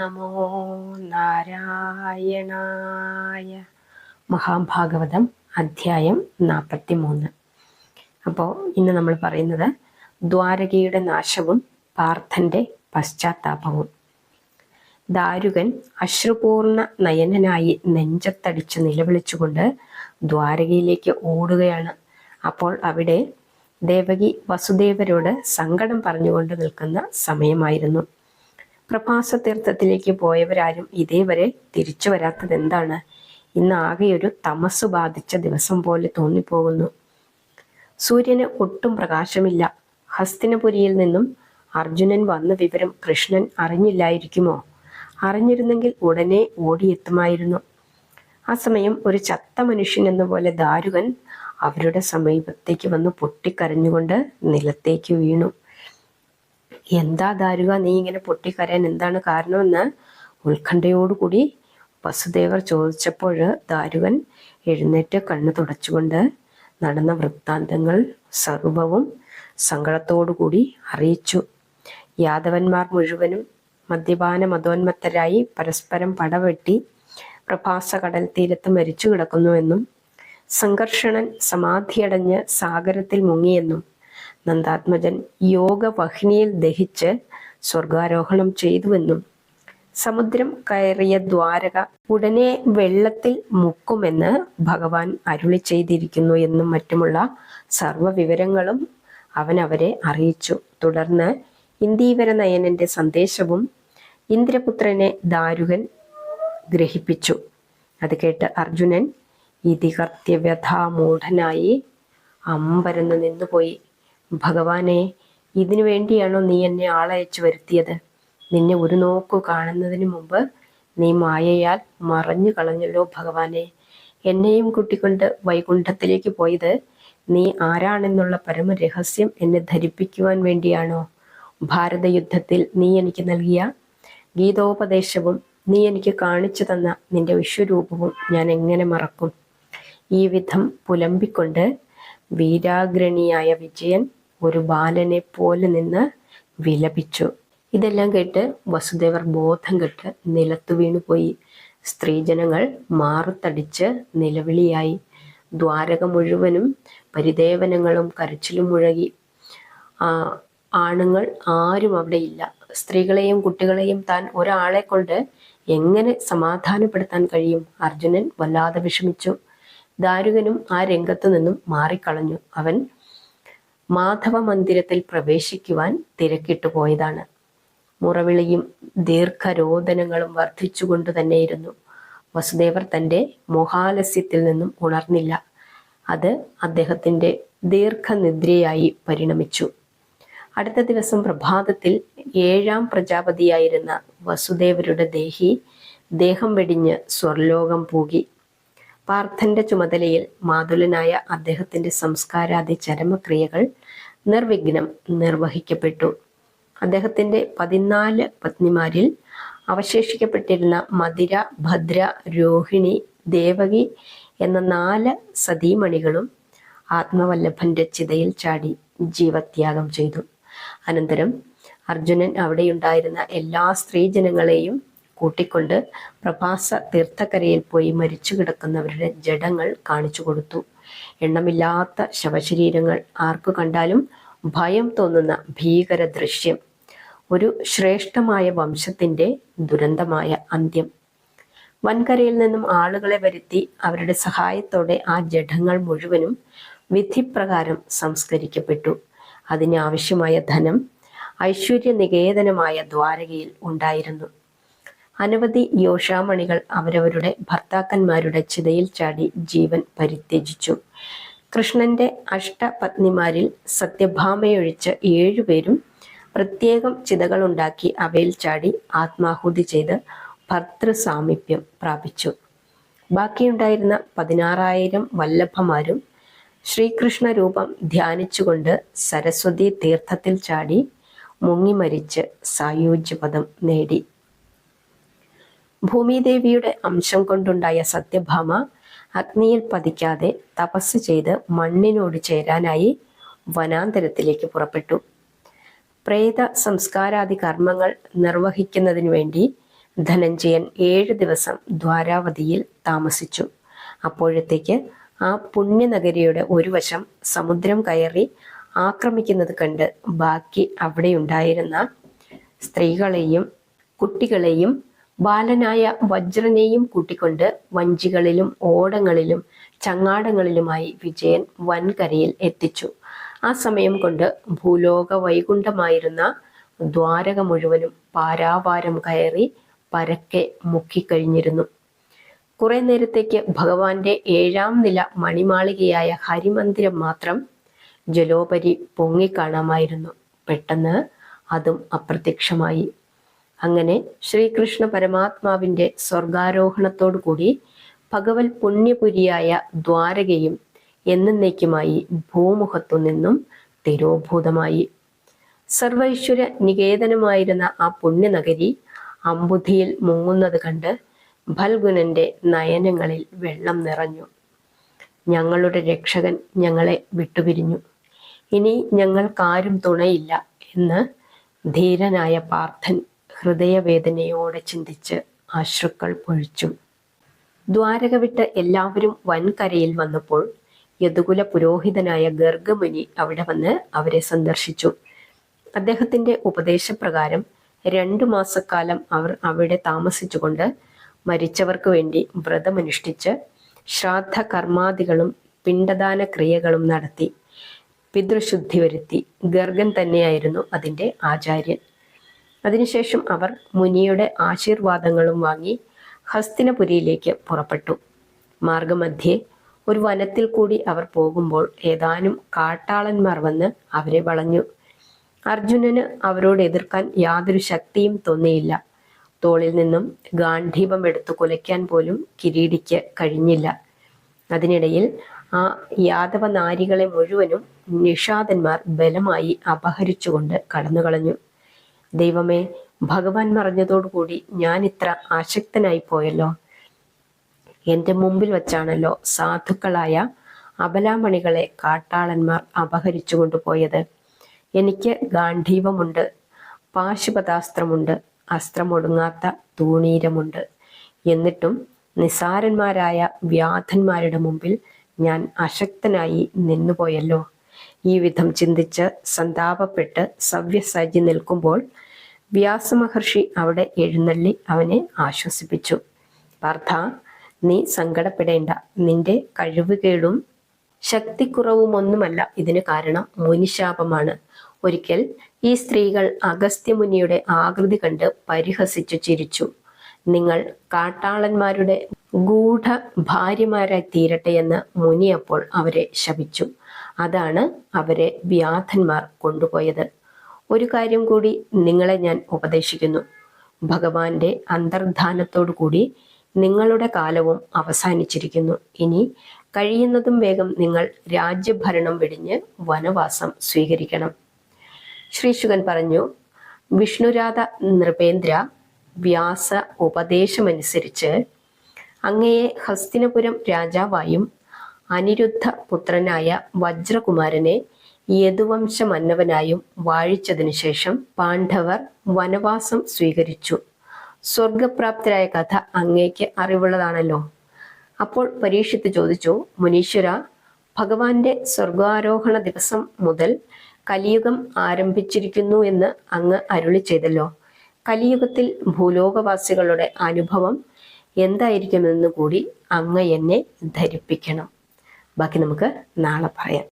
നമോ നാരായണായ മഹാഭാഗവതം അധ്യായം നാൽപ്പത്തി മൂന്ന് അപ്പോൾ ഇന്ന് നമ്മൾ പറയുന്നത് ദ്വാരകയുടെ നാശവും പാർത്ഥന്റെ പശ്ചാത്താപവും. ദാരുകൻ അശ്രുപൂർണ നയനനായി നെഞ്ചത്തടിച്ച് നിലവിളിച്ചുകൊണ്ട് ദ്വാരകയിലേക്ക് ഓടുകയാണ്. അപ്പോൾ അവിടെ ദേവകി വസുദേവരോട് സങ്കടം പറഞ്ഞുകൊണ്ട് നിൽക്കുന്ന സമയമായിരുന്നു. പ്രഭാസ തീർത്ഥത്തിലേക്ക് പോയവരാരും ഇതേവരെ തിരിച്ചു വരാത്തത് എന്താണ് ഇന്ന് ആകെ ഒരു തമസ് ബാധിച്ച ദിവസം പോലെ തോന്നിപ്പോകുന്നു. സൂര്യന് ഒട്ടും പ്രകാശമില്ല. ഹസ്തിനപുരിയിൽ നിന്നും അർജുനൻ വന്ന വിവരം കൃഷ്ണൻ അറിഞ്ഞില്ലായിരിക്കുമോ? അറിഞ്ഞിരുന്നെങ്കിൽ ഉടനെ ഓടിയെത്തുമായിരുന്നു. ആ സമയം ഒരു ചത്ത മനുഷ്യൻ എന്ന പോലെ ദാരുകൻ അവരുടെ സമീപത്തേക്ക് വന്ന് പൊട്ടിക്കരഞ്ഞുകൊണ്ട് നിലത്തേക്ക് വീണു. എന്താ ദാരുക നീ ഇങ്ങനെ പൊട്ടിക്കരയാൻ എന്താണ് കാരണമെന്ന് ഉത്കണ്ഠയോടുകൂടി വസുദേവർ ചോദിച്ചപ്പോൾ ദാരുകൻ എഴുന്നേറ്റ് കണ്ണു തുടച്ചുകൊണ്ട് നടന്ന വൃത്താന്തങ്ങൾ സർവവും സങ്കടത്തോടുകൂടി അറിയിച്ചു. യാദവന്മാർ മുഴുവനും മദ്യപാന മതോന്മത്തരായി പരസ്പരം പടവെട്ടി പ്രഭാസ കടൽ തീരത്ത് മരിച്ചു കിടക്കുന്നുവെന്നും സംഘർഷണൻ സമാധിയടഞ്ഞ് സാഗരത്തിൽ മുങ്ങിയെന്നും നന്ദാത്മജൻ യോഗവഹിനിയിൽ ദഹിച്ച് സ്വർഗാരോഹണം ചെയ്തുവെന്നും സമുദ്രം കയറിയ ദ്വാരക ഉടനെ വെള്ളത്തിൽ മുക്കുമെന്ന് ഭഗവാൻ അരുളി ചെയ്തിരിക്കുന്നു എന്നും മറ്റുമുള്ള സർവവിവരങ്ങളും അവൻ അവരെ അറിയിച്ചു. തുടർന്ന് ഇന്ദീവര നയനന്റെ സന്ദേശവും ഇന്ദ്രപുത്രനെ ദാരുകൻ ഗ്രഹിപ്പിച്ചു. അത് കേട്ട് അർജുനൻ ഇതികർത്യവ്യഥാമൂഢനായി അമ്പരന്ന് നിന്നുപോയി. ഭഗവാനെ ഇതിനു വേണ്ടിയാണോ നീ എന്നെ ആളയച്ചു വരുത്തിയത്? നിന്നെ ഒരു നോക്കു കാണുന്നതിന് മുമ്പ് നീ മായയാൽ മറഞ്ഞു കളഞ്ഞല്ലോ ഭഗവാനെ. എന്നെയും കുട്ടിക്കൊണ്ട് വൈകുണ്ഠത്തിലേക്ക് പോയത് നീ ആരാണെന്നുള്ള പരമരഹസ്യം എന്നെ ധരിപ്പിക്കുവാൻ വേണ്ടിയാണോ? ഭാരതയുദ്ധത്തിൽ നീ എനിക്ക് നൽകിയ ഗീതോപദേശവും നീ എനിക്ക് കാണിച്ചു തന്ന നിന്റെ വിശ്വരൂപവും ഞാൻ എങ്ങനെ മറക്കും? ഈ വിധം പുലമ്പിക്കൊണ്ട് വീരാഗ്രണിയായ വിജയൻ ഒരു ബാലനെ പോലെ നിന്ന് വിലപിച്ചു. ഇതെല്ലാം കേട്ട് വസുദേവർ ബോധം കെട്ട് നിലത്തു വീണുപോയി. സ്ത്രീജനങ്ങൾ മാറുത്തടിച്ച് നിലവിളിയായി. ദ്വാരക മുഴുവനും പരിദേവനങ്ങളും കരച്ചിലും മുഴകി. ആണുങ്ങൾ ആരും അവിടെ ഇല്ല സ്ത്രീകളെയും കുട്ടികളെയും താൻ ഒരാളെ കൊണ്ട് എങ്ങനെ സമാധാനപ്പെടുത്താൻ കഴിയും? അർജുനൻ വല്ലാതെ വിഷമിച്ചു. ദാരുകനും ആ രംഗത്തു നിന്നും മാറിക്കളഞ്ഞു. അവൻ മാധവ മന്ദിരത്തിൽ പ്രവേശിക്കുവാൻ തിരക്കിട്ടു പോയതാണ്. മുറവിളിയും ദീർഘരോദനങ്ങളും വർദ്ധിച്ചുകൊണ്ട് തന്നെയിരുന്നു. വസുദേവർ തന്റെ മോഹാലസ്യത്തിൽ നിന്നും ഉണർന്നില്ല. അത് അദ്ദേഹത്തിന്റെ ദീർഘനിദ്രയായി പരിണമിച്ചു. അടുത്ത ദിവസം പ്രഭാതത്തിൽ ഏഴാം പ്രജാപതിയായിരുന്ന വസുദേവരുടെ ദേഹി ദേഹം വെടിഞ്ഞ് സ്വർലോകം പൂകി. പാർത്ഥന്റെ ചുമതലയിൽ മാതുലനായ അദ്ദേഹത്തിന്റെ സംസ്കാരാദി ചരമക്രിയകൾ നിർവിഘ്നം നിർവഹിക്കപ്പെട്ടു. അദ്ദേഹത്തിന്റെ പതിനാല് പത്നിമാരിൽ അവശേഷിക്കപ്പെട്ടിരുന്ന മധുര ഭദ്ര രോഹിണി ദേവകി എന്ന നാല് സതീമണികളും ആത്മവല്ലഭന്റെ ചിതയിൽ ചാടി ജീവത്യാഗം ചെയ്തു. അനന്തരം അർജുനൻ അവിടെയുണ്ടായിരുന്ന എല്ലാ സ്ത്രീജനങ്ങളെയും കൂട്ടിക്കൊണ്ട് പ്രഭാസ തീർത്ഥക്കരയിൽ പോയി മരിച്ചു കിടക്കുന്നവരുടെ ജഡങ്ങൾ കാണിച്ചു കൊടുത്തു എണ്ണമില്ലാത്ത ശവശരീരങ്ങൾ ആർക്കു കണ്ടാലും ഭയം തോന്നുന്ന ഭീകര ദൃശ്യം ഒരു ശ്രേഷ്ഠമായ വംശത്തിന്റെ ദുരന്തമായ അന്ത്യം. വൻകരയിൽ നിന്നും ആളുകളെ വരുത്തി അവരുടെ സഹായത്തോടെ ആ ജഡങ്ങൾ മുഴുവനും വിധിപ്രകാരം സംസ്കരിക്കപ്പെട്ടു. അതിനാവശ്യമായ ധനം ഐശ്വര്യ നികേതനമായ ദ്വാരകയിൽ ഉണ്ടായിരുന്നു. അനവധി യോഷാമണികൾ അവരവരുടെ ഭർത്താക്കന്മാരുടെ ചിതയിൽ ചാടി ജീവൻ പരിത്യജിച്ചു. കൃഷ്ണന്റെ അഷ്ടപത്നിമാരിൽ സത്യഭാമയൊഴിച്ച് ഏഴുപേരും പ്രത്യേകം ചിതകളുണ്ടാക്കി അവയിൽ ചാടി ആത്മാഹുതി ചെയ്ത് ഭർത്തൃസാമീപ്യം പ്രാപിച്ചു. ബാക്കിയുണ്ടായിരുന്ന പതിനാറായിരം വല്ലഭമാരും ശ്രീകൃഷ്ണ രൂപം ധ്യാനിച്ചുകൊണ്ട് സരസ്വതി തീർത്ഥത്തിൽ ചാടി മുങ്ങിമരിച്ച് സായുജ്യപദം നേടി. ഭൂമിദേവിയുടെ അംശം കൊണ്ടുണ്ടായ സത്യഭാമ അഗ്നിയിൽ പതിക്കാതെ തപസ് ചെയ്ത് മണ്ണിനോട് ചേരാനായി വനാന്തരത്തിലേക്ക് പുറപ്പെട്ടു. പ്രേത സംസ്കാരാദി കർമ്മങ്ങൾ നിർവഹിക്കുന്നതിനു വേണ്ടി ധനഞ്ജയൻ ഏഴ് ദിവസം ദ്വാരാവതിയിൽ താമസിച്ചു. അപ്പോഴത്തേക്ക് ആ പുണ്യനഗരിയുടെ ഒരു വശം സമുദ്രം കയറി ആക്രമിക്കുന്നത് കണ്ട് ബാക്കി അവിടെയുണ്ടായിരുന്ന സ്ത്രീകളെയും കുട്ടികളെയും ബാലനായ വജ്രനെയും കൂട്ടിക്കൊണ്ട് വഞ്ചികളിലും ഓടങ്ങളിലും ചങ്ങാടങ്ങളിലുമായി വിജയൻ വൻകരയിൽ എത്തിച്ചു. ആ സമയം കൊണ്ട് ഭൂലോക വൈകുണ്ഠമായിരുന്ന ദ്വാരക മുഴുവനും പാരാവാരം കയറി പരക്കെ മുക്കിക്കഴിഞ്ഞിരുന്നു. കുറെ നേരത്തേക്ക് ഭഗവാന്റെ ഏഴാം നില മണിമാളികയായ ഹരിമന്ദിരം മാത്രം ജലോപരി പൊങ്ങിക്കാണാമായിരുന്നു. പെട്ടെന്ന് അതും അപ്രത്യക്ഷമായി. അങ്ങനെ ശ്രീകൃഷ്ണ പരമാത്മാവിന്റെ സ്വർഗാരോഹണത്തോടു കൂടി ഭഗവത് പുണ്യപുരിയായ ദ്വാരകയും എന്നേക്കുമായി ഭൂമുഖത്തു നിന്നും തിരോഭൂതമായി. സർവൈശ്വര്യ നികേതനമായിരുന്ന ആ പുണ്യനഗരി അമ്പുധിയിൽ മുങ്ങുന്നത് കണ്ട് ഫൽഗുനന്റെ നയനങ്ങളിൽ വെള്ളം നിറഞ്ഞു. ഞങ്ങളുടെ രക്ഷകൻ ഞങ്ങളെ വിട്ടുപിരിഞ്ഞു. ഇനി ഞങ്ങൾക്കാരും തുണയില്ല എന്ന് ധീരനായ പാർത്ഥൻ ഹൃദയവേദനയോടെ ചിന്തിച്ച് അശ്രുക്കൾ പൊഴിച്ചു ദ്വാരക വിട്ട് എല്ലാവരും വൻകരയിൽ വന്നപ്പോൾ യദുകുല പുരോഹിതനായ ഗർഗമുനി അവിടെ വന്ന് അവരെ സന്ദർശിച്ചു. അദ്ദേഹത്തിന്റെ ഉപദേശപ്രകാരം രണ്ടു മാസക്കാലം അവർ അവിടെ താമസിച്ചുകൊണ്ട് മരിച്ചവർക്ക് വേണ്ടി വ്രതമനുഷ്ഠിച്ച് ശ്രാദ്ധ കർമാദികളും പിണ്ടദാന ക്രിയകളും നടത്തി പിതൃശുദ്ധി വരുത്തി. ഗർഗൻ തന്നെയായിരുന്നു അതിന്റെ ആചാര്യൻ. അതിനുശേഷം അവർ മുനിയുടെ ആശീർവാദങ്ങളും വാങ്ങി ഹസ്തിനപുരിയിലേക്ക് പുറപ്പെട്ടു. മാർഗമധ്യേ ഒരു വനത്തിൽ കൂടി അവർ പോകുമ്പോൾ ഏതാനും കാട്ടാളന്മാർ വന്ന് അവരെ വളഞ്ഞു. അർജുനന് അവരോട് എതിർക്കാൻ യാതൊരു ശക്തിയും തോന്നിയില്ല. തോളിൽ നിന്നും ഗാന്ധീപം എടുത്തു കുലയ്ക്കാൻ പോലും കിരീടിക്ക് കഴിഞ്ഞില്ല. അതിനിടയിൽ ആ യാദവ നാരികളെ മുഴുവനും നിഷാദന്മാർ ബലമായി അപഹരിച്ചുകൊണ്ട് കടന്നുകളഞ്ഞു. ദൈവമേ ഭഗവാൻ മറഞ്ഞതോടുകൂടി ഞാൻ ഇത്ര ആശക്തനായി പോയല്ലോ. എന്റെ മുമ്പിൽ വച്ചാണല്ലോ സാധുക്കളായ അബലാമണികളെ കാട്ടാളന്മാർ അപഹരിച്ചു കൊണ്ടുപോയത്. എനിക്ക് ഗാന്ധീവമുണ്ട് പാശുപതാസ്ത്രമുണ്ട് അസ്ത്രമൊടുങ്ങാത്ത തൂണീരമുണ്ട്. എന്നിട്ടും നിസാരന്മാരായ വ്യാധന്മാരുടെ മുമ്പിൽ ഞാൻ അശക്തനായി നിന്നുപോയല്ലോ. ഈ വിധം ചിന്തിച്ച് സന്താപപ്പെട്ട് സവ്യസാജി നിൽക്കുമ്പോൾ വ്യാസമഹർഷി അവിടെ എഴുന്നള്ളി അവനെ ആശ്വസിപ്പിച്ചു. പാർത്ഥ നീ സങ്കടപ്പെടേണ്ട. നിന്റെ കഴിവുകേടും ശക്തിക്കുറവുമൊന്നുമല്ല. ഇതിന് കാരണം മുനിശാപമാണ്. ഒരിക്കൽ ഈ സ്ത്രീകൾ അഗസ്ത്യമുനിയുടെ ആകൃതി കണ്ട് പരിഹസിച്ചു ചിരിച്ചു. നിങ്ങൾ കാട്ടാളന്മാരുടെ ഗൂഢ ഭാര്യമാരായി തീരട്ടെ എന്ന് മുനിയപ്പോൾ അവരെ ശപിച്ചു. അതാണ് അവരെ വ്യാധന്മാർ കൊണ്ടുപോയത്. ഒരു കാര്യം കൂടി നിങ്ങളെ ഞാൻ ഉപദേശിക്കുന്നു. ഭഗവാന്റെ അന്തർധാനത്തോടു കൂടി നിങ്ങളുടെ കാലവും അവസാനിച്ചിരിക്കുന്നു. ഇനി കഴിയുന്നതും വേഗം നിങ്ങൾ രാജ്യഭരണം വെടിഞ്ഞ് വനവാസം സ്വീകരിക്കണം. ശ്രീശുകൻ പറഞ്ഞു വിഷ്ണുരാധ നൃപേന്ദ്ര വ്യാസ ഉപദേശമനുസരിച്ച് അങ്ങയെ ഹസ്തിനപുരം രാജാവായും അനിരുദ്ധ പുത്രനായ വജ്രകുമാരനെ യദുവംശ മന്നവനായും വാഴിച്ചതിനു ശേഷം പാണ്ഡവർ വനവാസം സ്വീകരിച്ചു. സ്വർഗപ്രാപ്തരായ കഥ അങ്ങേക്ക് അറിവുള്ളതാണല്ലോ. അപ്പോൾ പരീക്ഷിത്ത് ചോദിച്ചു മുനീശ്വര ഭഗവാന്റെ സ്വർഗാരോഹണ ദിവസം മുതൽ കലിയുഗം ആരംഭിച്ചിരിക്കുന്നു എന്ന് അങ്ങ് അരുളി ചെയ്തല്ലോ. കലിയുഗത്തിൽ ഭൂലോകവാസികളുടെ അനുഭവം എന്തായിരിക്കുമെന്ന് കൂടി അങ്ങ് എന്നെ ധരിപ്പിക്കണം. ബാക്കി നമുക്ക് നാളെ പറയാം.